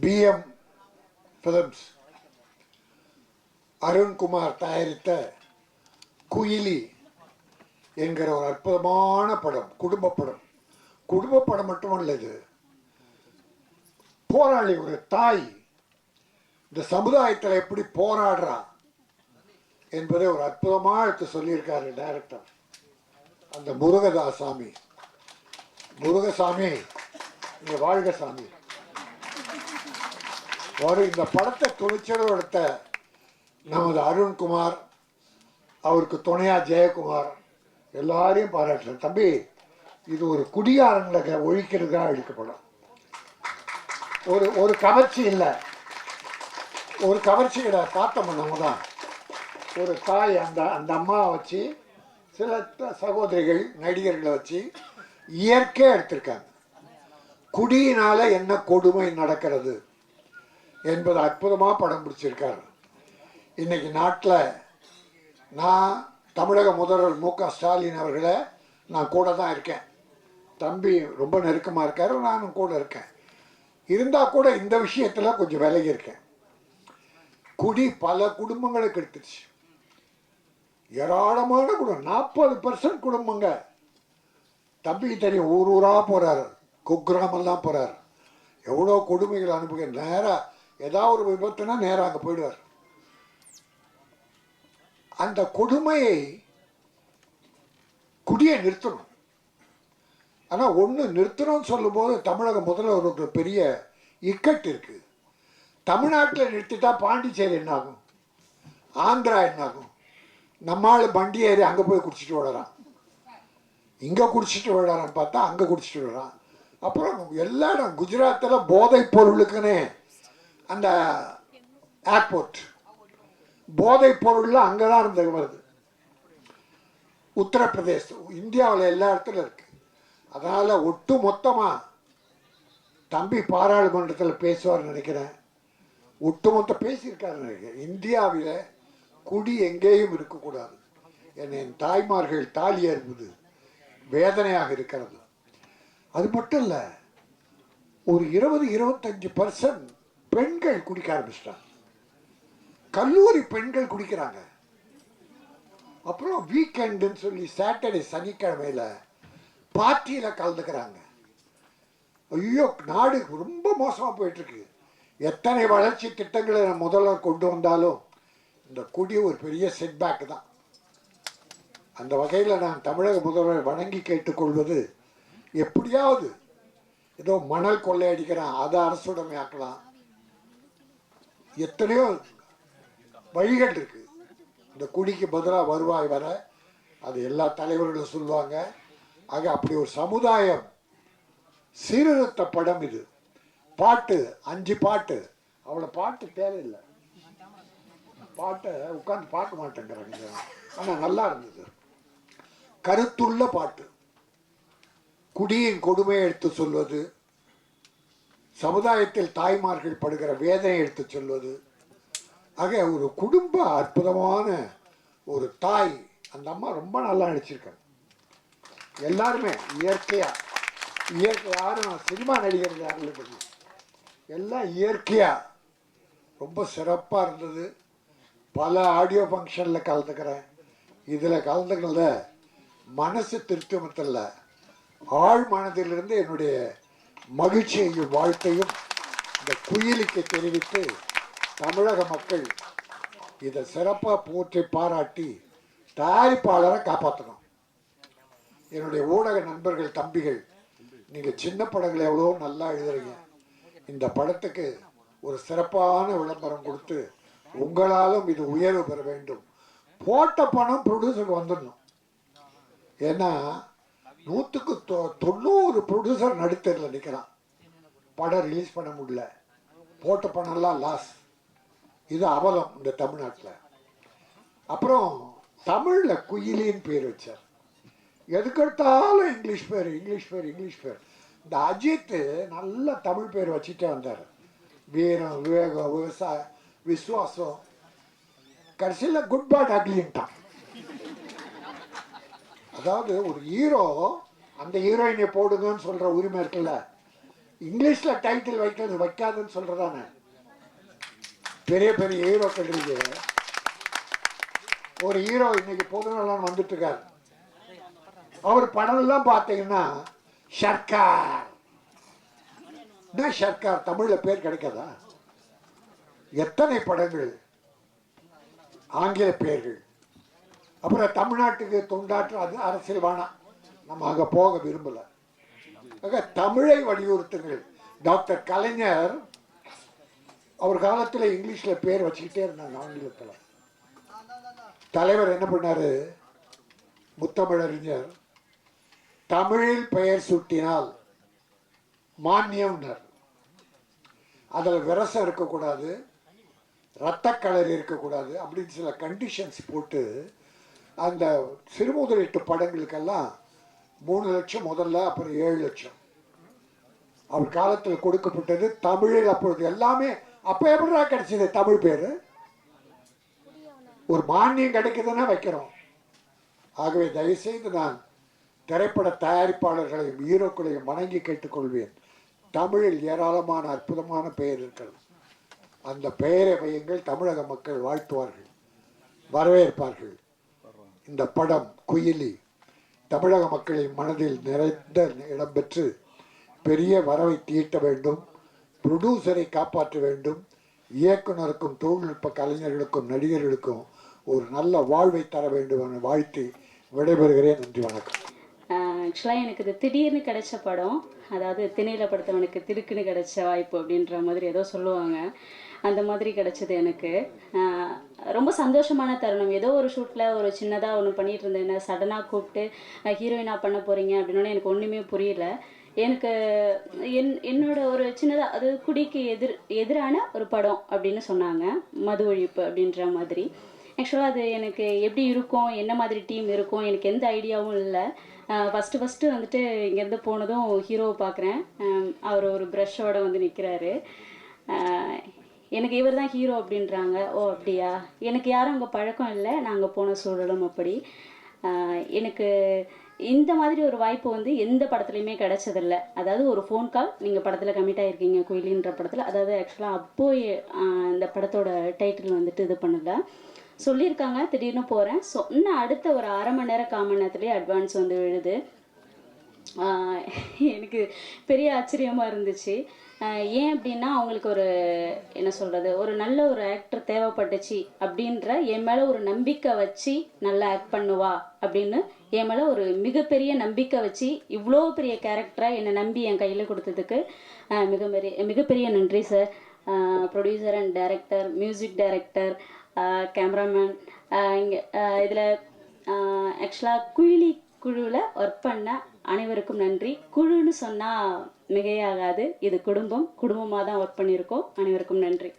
PM films Arunkumar தயாரித்த குயிலி என்கிற ஒரு அற்புதமான படம் குடும்ப படம். குடும்ப படம் மட்டுமல்ல இது. போராளி ஒரு தாய் இந்த சமுதாயத்தில் எப்படி போராடுறா என்பதை ஒரு அற்புதமாக எடுத்து சொல்லியிருக்காரு டைரக்டர் அந்த முருகதாசாமி. முருகசாமி இங்கே வாழ்க சாமி. ஒரு இந்த படத்தை துணிச்சலும் எடுத்த நமது அருண்குமார் அவருக்கு துணையா ஜெயக்குமார் எல்லாரையும் பாராட்டுறேன். தம்பி இது ஒரு குடியாரங்களை ஒழிக்கிறதுக்காக எடுக்கப்படும் ஒரு ஒரு கவர்ச்சி இல்லை. ஒரு கவர்ச்சிகளை கிடையாது பார்த்தோம் நம்ம தான். ஒரு தாய் அந்த அந்த அம்மாவை வச்சு சில சகோதரிகள் நடிகர்களை வச்சு இயற்கையாக எடுத்திருக்காங்க. குடியினால என்ன கொடுமை நடக்கிறது? என்பது அற்புதமாக படம் பிடிச்சிருக்காரு. இன்னைக்கு நாட்டில் நான் தமிழக முதல்வர் மு க ஸ்டாலின் அவர்களை நான் கூட தான் இருக்கேன். தம்பி ரொம்ப நெருக்கமாக இருக்காரு நானும் கூட இருக்கேன். இருந்தால் கூட இந்த விஷயத்தில் கொஞ்சம் விலகி இருக்கேன். குடி பல குடும்பங்களுக்கு எடுத்துருச்சு. ஏராளமான குடும்பம் நாற்பது பர்சன்ட் குடும்பங்க. தம்பிக்கு தெரியும் ஊர் ஊராக போகிறாரு குக்கிராமெல்லாம் போகிறாரு எவ்வளோ கொடுமைகள் அனுபவிக்க நேராக ஏதாவது ஒரு விபத்துனா நேராக அங்கே போயிடுவார். அந்த கொடுமையை குடியை நிறுத்தணும். ஆனால் ஒன்று நிறுத்தணும்னு சொல்லும்போது தமிழக முதல்வருக்கு பெரிய இக்கட்டு இருக்குது தமிழ்நாட்டில் நிறுத்திட்டா பாண்டிச்சேரி என்னாகும்? ஆந்திரா என்னாகும்? நம்மால் வண்டி ஏறி அங்கே போய் குடிச்சிட்டு விடறான் இங்கே குடிச்சிட்டு விடறான்னு பார்த்தா அங்கே குடிச்சிட்டு விடறான் அப்புறம் எல்லா இடம் குஜராத்தில் போதைப் பொருளுக்குன்னு அந்த ஏர்போர்ட் போதைப் பொருள்லாம் அங்கே தான் இருந்து வருது உத்தரப்பிரதேசம் இந்தியாவில் எல்லா இடத்துலையும் இருக்குது அதனால் ஒட்டு மொத்தமாக தம்பி பாராளுமன்றத்தில் பேசுவார்னு நினைக்கிறேன். ஒட்டுமொத்த பேசியிருக்காரு. நினைக்கிறேன் இந்தியாவில் குடி எங்கேயும் இருக்கக்கூடாது. என் என் தாய்மார்கள் தாலி அறிவது வேதனையாக இருக்கிறது. அது மட்டும் இல்லை ஒரு இருபது இருபத்தஞ்சு பர்சன்ட் பெண்கள் குடிக்க ஆரம்பிச்சிட்டாங்க. கல்லூரி பெண்கள் குடிக்கிறாங்க. அப்புறம் வீக்கெண்டுன்னு சொல்லி சாட்டர்டே சனிக்கிழமையில் பார்ட்டியில் கலந்துக்கிறாங்க. ஐயோ நாடு ரொம்ப மோசமாக போயிட்டுருக்கு. எத்தனை வளர்ச்சி திட்டங்களை முதல்ல கொண்டு வந்தாலும் இந்த குடி ஒரு பெரிய செட்பேக் தான். அந்த வகையில் நான் தமிழக முதல்வர் வணங்கி கேட்டுக்கொள்வது எப்படியாவது ஏதோ மணல் கொள்ளையடிக்கிறான் அதை அரசுடைமையாக்கலாம். எத்தனையோ வழிகள் இருக்கு. இந்த குடிக்கு பதிலாக வருவாய் வர அது எல்லா தலைவர்களும் சொல்லுவாங்க. ஆக அப்படி ஒரு சமுதாயம் சீர்திருத்த படம் இது. பாட்டு அஞ்சு பாட்டு. அவ்வளோ பாட்டு தேவையில்லை. பாட்டை உட்காந்து பார்க்க மாட்டேங்கிறாங்க ஆனால் நல்லா இருந்தது. கருத்துள்ள பாட்டு. குடியின் கொடுமையை எடுத்து சொல்வது சமுதாயத்தில் தாய்மார்கள் படுகிற வேதனை எடுத்து சொல்வது. ஆக ஒரு குடும்ப அற்புதமான ஒரு தாய் அந்த அம்மா ரொம்ப நல்லா நடிச்சிருக்காங்க. எல்லாருமே இயற்கையா இயற்கை யாரும் சினிமா நடிகர்கள் யாரும் இல்லை எல்லாம் இயற்கையா. ரொம்ப சிறப்பாக இருந்தது. பல ஆடியோ ஃபங்க்ஷனில் கலந்துக்கிறேன். இதில் கலந்துக்கிறத மனசு திருப்திமத்தில் ஆழ் மனதிலிருந்து என்னுடைய மகிழ்ச்சியையும் வாழ்த்தையும் இந்த குயிலிக்கு தெரிவித்து தமிழக மக்கள் இதை சிறப்பாக போற்றி பாராட்டி தயாரிப்பாளரை காப்பாற்றணும் என்னுடைய ஊடக நண்பர்கள் தம்பிகள் நீங்கள் சின்ன படங்களை எவ்வளோ நல்லா எழுதுறீங்க. இந்த படத்துக்கு ஒரு சிறப்பான விளம்பரம் கொடுத்து உங்களாலும் இது உயர்வு பெற வேண்டும். போட்ட பணம் ப்ரொடியூசருக்கு வந்துடணும். ஏன்னா நூற்றுக்கு தொ தொண்ணூறு ப்ரொடியூசர் நடுத்தரில் நிற்கிறான் படம் ரிலீஸ் பண்ண முடியல. போட்ட பணம்லாம் லாஸ் இது அவலம் இந்த தமிழ்நாட்டில். அப்புறம் தமிழில் குயிலின்னு பேர் வச்சார். எதுக்கெடுத்தாலும் இங்கிலீஷ் பேர் இங்கிலீஷ் பேர் இங்கிலீஷ் பேர். இந்த அஜித் நல்ல தமிழ் பேர் வச்சுட்டே வந்தார். வீரம் விவேகம் விவசாய விசுவாசம். கடைசியில் குட் பேட் அக்லின்ட்டான் அதாவது ஒரு ஹீரோ அந்த ஹீரோயினை போடுங்கன்னு சொல்கிற உரிமை இருக்குல்ல? இங்கிலீஷ்ல டைட்டில் வைக்கிறது வைக்காதுன்னு சொல்றதானே? பெரிய பெரிய ஹீரோக்கள் இருக்கு. ஒரு ஹீரோ இன்னைக்கு பொதுநலன் வந்துட்டு இருக்காரு அவர் படம்லாம் பார்த்தீங்கன்னா ஷர்கார். என்ன ஷர்கார்? தமிழ்ல பேர் கிடைக்காதா? எத்தனை படங்கள்? ஆங்கில பெயர்கள் அப்புறம் தமிழ்நாட்டுக்கு தொண்டாற்று அது அரசியல் வேணாம் நம்ம அங்கே போக விரும்பல. ஆக தமிழை வலியுறுத்துங்கள். டாக்டர் கலைஞர் அவர் காலத்தில் இங்கிலீஷில் பேர் வச்சுக்கிட்டே இருந்தாங்க ஆங்கிலத்தில். தலைவர் என்ன பண்ணாரு? முத்தமிழறிஞர் தமிழில் பெயர் சூட்டினால் மானியம்னர். அதில் விரசம் இருக்கக்கூடாது ரத்தக்கலர் இருக்கக்கூடாது அப்படின்னு சில கண்டிஷன்ஸ் போட்டு அந்த சிறுமுதலீட்டு படங்களுக்கெல்லாம் மூணு லட்சம் முதல்ல அப்புறம் ஏழு லட்சம். அவர் காலத்தில் கொடுக்கப்பட்டது தமிழில் அப்பொழுது எல்லாமே அப்போ எப்படிடா கிடைச்சது தமிழ் பேர்? ஒரு மானியம் கிடைக்குதுன்னா வைக்கிறோம். ஆகவே தயவுசெய்து நான் திரைப்பட தயாரிப்பாளர்களையும் ஹீரோக்களையும் வணங்கி கேட்டுக்கொள்வேன். தமிழில் ஏராளமான அற்புதமான பெயர் இருக்கிறது. அந்த பெயரை வையுங்கள் தமிழக மக்கள் வாழ்த்துவார்கள் வரவேற்பார்கள். இந்த படம் குயிலி. தமிழக மக்களின் மனதில் நிறைந்த இடம்பெற்று பெரிய வரவை தீட்ட வேண்டும் ப்ரொடியூசரை காப்பாற்ற வேண்டும் இயக்குனருக்கும் தொழில்நுட்ப கலைஞர்களுக்கும் நடிகர்களுக்கும் ஒரு நல்ல வாழ்வை தர வேண்டும் என வாழ்த்து விடைபெறுகிறேன். நன்றி வணக்கம். ஆக்சுவலாக எனக்கு இது திடீர்னு கிடைச்ச படம் அதாவது திணையில படுத்தவனுக்கு திடுக்குன்னு கிடைச்ச வாய்ப்பு அப்படின்ற மாதிரி ஏதோ சொல்லுவாங்க. அந்த மாதிரி கிடச்சிது எனக்கு. ரொம்ப சந்தோஷமான தருணம். ஏதோ ஒரு ஷூட்டில் ஒரு சின்னதாக ஒன்று பண்ணிகிட்டு இருந்தேன். என்ன சடனாக கூப்பிட்டு ஹீரோயினாக பண்ண போகிறீங்க அப்படின்னோடனே எனக்கு ஒன்றுமே புரியல. எனக்கு என் என்னோட ஒரு சின்னதாக அது குடிக்கு எதிர் எதிரான ஒரு படம் அப்படின்னு சொன்னாங்க. மது ஒழிப்பு அப்படின்ற மாதிரி. ஆக்சுவலாக அது எனக்கு எப்படி இருக்கும்? என்ன மாதிரி டீம் இருக்கும்? எனக்கு எந்த ஐடியாவும் இல்லை. ஃபஸ்ட்டு ஃபஸ்ட்டு வந்துட்டு இங்கேருந்து போனதும் ஹீரோவை பார்க்குறேன் அவர் ஒரு ப்ரஷ்ஷோடு வந்து நிற்கிறாரு எனக்கு இவர் தான் ஹீரோ அப்படின்றாங்க. ஓ அப்படியா? எனக்கு யாரும் அங்கே பழக்கம் இல்லை. நாங்கள் போன சூழலும் அப்படி. எனக்கு இந்த மாதிரி ஒரு வாய்ப்பு வந்து எந்த படத்துலையுமே கிடைச்சதில்ல. அதாவது ஒரு ஃபோன் கால் நீங்கள் படத்தில் கமிட் ஆகிருக்கீங்க குயிலின்ற படத்தில். அதாவது ஆக்சுவலாக அப்போ அந்த இந்த படத்தோட டைட்டில் வந்துட்டு இது பண்ணல. சொல்லியிருக்காங்க திடீர்னு போகிறேன் சொன்ன அடுத்த ஒரு அரை மணி நேரம் கால் நேரத்துலேயே அட்வான்ஸ் வந்து விழுது. எனக்கு பெரிய ஆச்சரியமாக இருந்துச்சு. ஏன் அப்படின்னா அவங்களுக்கு ஒரு என்ன சொல்கிறது ஒரு நல்ல ஒரு ஆக்டர் தேவைப்பட்டுச்சு அப்படின்ற என் மேலே ஒரு நம்பிக்கை வச்சு நல்லா ஆக்ட் பண்ணுவா அப்படின்னு என் மேலே ஒரு மிகப்பெரிய நம்பிக்கை வச்சு இவ்வளோ பெரிய கேரக்டரை என்னை நம்பி என் கையில் கொடுத்ததுக்கு மிகப்பெரிய மிகப்பெரிய நன்றி sir producer and director music director cameraman இங்கே இதில் ஆக்சுவலாக குயிலி குழுவில் ஒர்க் பண்ண அனைவருக்கும் நன்றி. குழுன்னு சொன்னால் மிகையாகாது. இது குடும்பம். குடும்பமாக தான் ஒர்க் பண்ணியிருக்கோம். அனைவருக்கும் நன்றி.